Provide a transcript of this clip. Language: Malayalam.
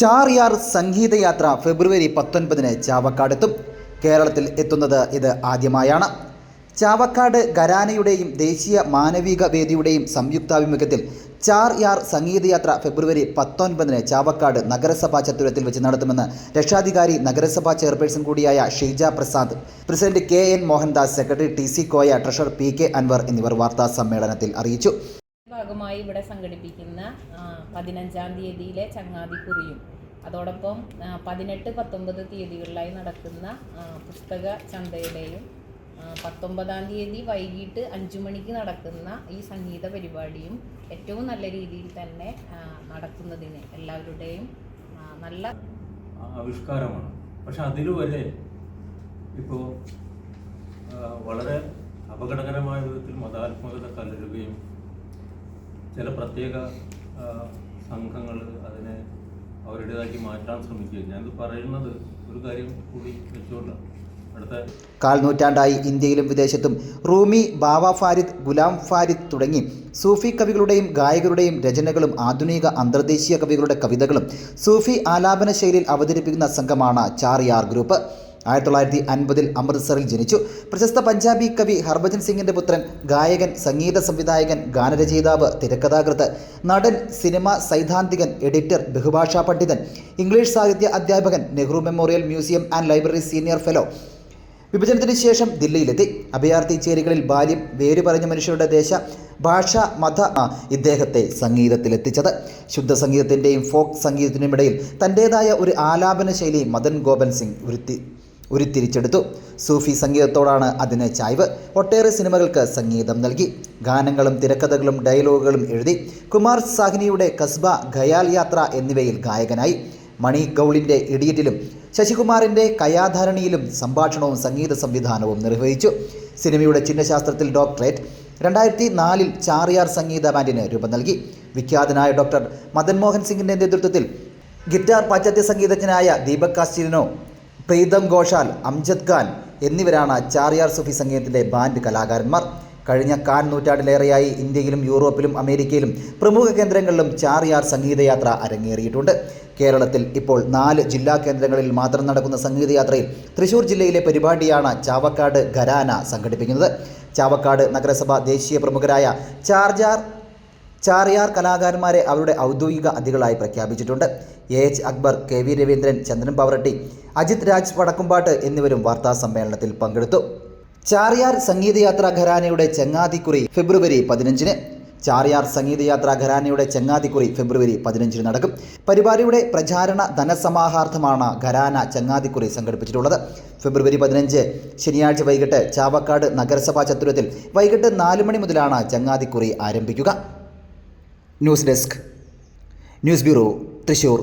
ചാറിയാർ സംഗീതയാത്ര ഫെബ്രുവരി പത്തൊൻപതിന് ചാവക്കാടെത്തും. കേരളത്തിൽ എത്തുന്നത് ഇത് ആദ്യമായാണ്. ചാവക്കാട് ഖരാനയുടെയും ദേശീയ മാനവിക വേദിയുടെയും സംയുക്താഭിമുഖ്യത്തിൽ ചാർ യാർ സംഗീതയാത്ര ഫെബ്രുവരി പത്തൊൻപതിന് ചാവക്കാട് നഗരസഭാ ചത്തുരത്തിൽ വെച്ച് നടത്തുമെന്ന് രക്ഷാധികാരി നഗരസഭാ ചെയർപേഴ്സൺ കൂടിയായ Sheeja Prasad president K N Mohandas secretary T C Koya treasurer P K Anvar എന്നിവർ വാർത്താ സമ്മേളനത്തിൽ അറിയിച്ചു. ഭാഗമായി ഇവിടെ സംഘടിപ്പിക്കുന്ന പതിനഞ്ചാം തീയതിയിലെ ചങ്ങാതിക്കുറിയും അതോടൊപ്പം പതിനെട്ട് പത്തൊമ്പത് തീയതികളിലായി നടക്കുന്ന പുസ്തക ചന്തയുടെയും പത്തൊമ്പതാം തീയതി വൈകിട്ട് അഞ്ചു മണിക്ക് നടക്കുന്ന ഈ സംഗീത പരിപാടിയും ഏറ്റവും നല്ല രീതിയിൽ തന്നെ നടക്കുന്നതിന് എല്ലാവരുടെയും നല്ല ആവിഷ്കാരമാണ്. പക്ഷെ അതിലുവരെ ഇപ്പോൾ വളരെ അപകടകരമായ വിധത്തിൽ മതാത്മകത കലരുകയും ചില പ്രത്യേക സംഘങ്ങൾ അതിനെ അവരുടേതാക്കി മാറ്റാൻ ശ്രമിക്കുകയും. ഞാനിത് പറയുന്നത് ഒരു കാര്യം കൂടി വെച്ചുകൊണ്ടാണ് കാൽ നൂറ്റാണ്ടായി ഇന്ത്യയിലും വിദേശത്തും റൂമി ബാവ ഫാരിദ് ഗുലാം ഫാരിദ് തുടങ്ങി സൂഫി കവികളുടെയും ഗായകരുടെയും രചനകളും ആധുനിക അന്തർദേശീയ കവികളുടെ കവിതകളും സൂഫി ആലാപന ശൈലിയിൽ അവതരിപ്പിക്കുന്ന സംഘമാണ് ചാറിയാർ ഗ്രൂപ്പ്. ആയിരത്തി തൊള്ളായിരത്തി അൻപതിൽ അമൃത്സറിൽ ജനിച്ചു. പ്രശസ്ത പഞ്ചാബി കവി ഹർഭജൻ സിംഗിന്റെ പുത്രൻ ഗായകൻ സംഗീത സംവിധായകൻ ഗാനരചയിതാവ് തിരക്കഥാകൃത്ത് നടൻ സിനിമ സൈദ്ധാന്തികൻ എഡിറ്റർ ബഹുഭാഷാ പണ്ഡിതൻ ഇംഗ്ലീഷ് സാഹിത്യ അധ്യാപകൻ Nehru Memorial Museum and Library senior fellow വിഭജനത്തിന് ശേഷം ദില്ലിയിലെത്തി. അഭയാർത്ഥി ചേരികളിൽ ബാല്യം വേരു പറഞ്ഞ മനുഷ്യരുടെ ദേശ ഭാഷ മത ഇദ്ദേഹത്തെ സംഗീതത്തിലെത്തിച്ചത്. ശുദ്ധ സംഗീതത്തിന്റെയും ഫോക്ക് സംഗീതത്തിനും ഇടയിൽ തന്റേതായ ഒരു ആലാപന ശൈലി മദൻ ഗോപൻ സിംഗ് ഉരുത്തി ഉരുത്തിരിച്ചെടുത്തു. സൂഫി സംഗീതത്തോടാണ് അതിന് ചായ്വ്. ഒട്ടേറെ സിനിമകൾക്ക് സംഗീതം നൽകി. ഗാനങ്ങളും തിരക്കഥകളും ഡയലോഗുകളും എഴുതി. കുമാർ സാഹ്നിയുടെ കസ്ബ ഖയാൽ യാത്ര എന്നിവയിൽ ഗായകനായി. മണി ഗൗളിന്റെ ഇടിയറ്റിലും ശശികുമാറിന്റെ കയാധാരണിയിലും സംഭാഷണവും സംഗീത സംവിധാനവും നിർവഹിച്ചു. സിനിമയുടെ ചിഹ്നശാസ്ത്രത്തിൽ ഡോക്ടറേറ്റ് രണ്ടായിരത്തി നാലിൽ ചാറിയാർ സംഗീത ബാൻഡിന് രൂപം നൽകി. വിഖ്യാതനായ ഡോക്ടർ മദൻ മോഹൻ സിംഗിന്റെ നേതൃത്വത്തിൽ ഗിറ്റാർ പാശ്ചാത്യ സംഗീതജ്ഞനായ ദീപക് കാസ്റ്റിനോ പ്രീതം ഘോഷാൽ അംജദ് ഖാൻ എന്നിവരാണ് ചാറിയാർ സുഫി സംഗീതത്തിന്റെ ബാൻഡ് കലാകാരന്മാർ. കഴിഞ്ഞ കാൻ നൂറ്റാണ്ടിലേറെയായി ഇന്ത്യയിലും യൂറോപ്പിലും അമേരിക്കയിലും പ്രമുഖ കേന്ദ്രങ്ങളിലും ചാറിയാർ സംഗീതയാത്ര അരങ്ങേറിയിട്ടുണ്ട്. കേരളത്തിൽ ഇപ്പോൾ നാല് ജില്ലാ കേന്ദ്രങ്ങളിൽ മാത്രം നടക്കുന്ന സംഗീതയാത്രയിൽ തൃശൂർ ജില്ലയിലെ പരിപാടിയാണ് ചാവക്കാട് ഖരാന സംഘടിപ്പിക്കുന്നത്. ചാവക്കാട് നഗരസഭ ദേശീയ പ്രമുഖരായ ചാർജാർ ചാറിയാർ കലാകാരന്മാരെ അവരുടെ ഔദ്യോഗിക അതികളായി പ്രഖ്യാപിച്ചിട്ടുണ്ട്. A H Akbar K V Raveendran Chandran Pavaratty Ajith Raj Vadakkumpatt എന്നിവരും വാർത്താ സമ്മേളനത്തിൽ പങ്കെടുത്തു. ചാറിയാർ സംഗീതയാത്ര ഘരാനയുടെ ചങ്ങാതിക്കുറി ഫെബ്രുവരി പതിനഞ്ചിന്. ചാറിയാർ സംഗീതയാത്ര ഘരാനയുടെ ചങ്ങാതിക്കുറി ഫെബ്രുവരി പതിനഞ്ചിന് നടക്കും. പരിപാടിയുടെ പ്രചാരണ ധനസമാഹാർത്ഥമാണ് ഘരാന ചങ്ങാതിക്കുറി സംഘടിപ്പിച്ചിട്ടുള്ളത്. ഫെബ്രുവരി പതിനഞ്ച് ശനിയാഴ്ച വൈകിട്ട് ചാവക്കാട് നഗരസഭാ ചത്തുരത്തിൽ വൈകിട്ട് നാല് മണി മുതലാണ് ചങ്ങാതിക്കുറി ആരംഭിക്കുക. News desk. News bureau Thrissur.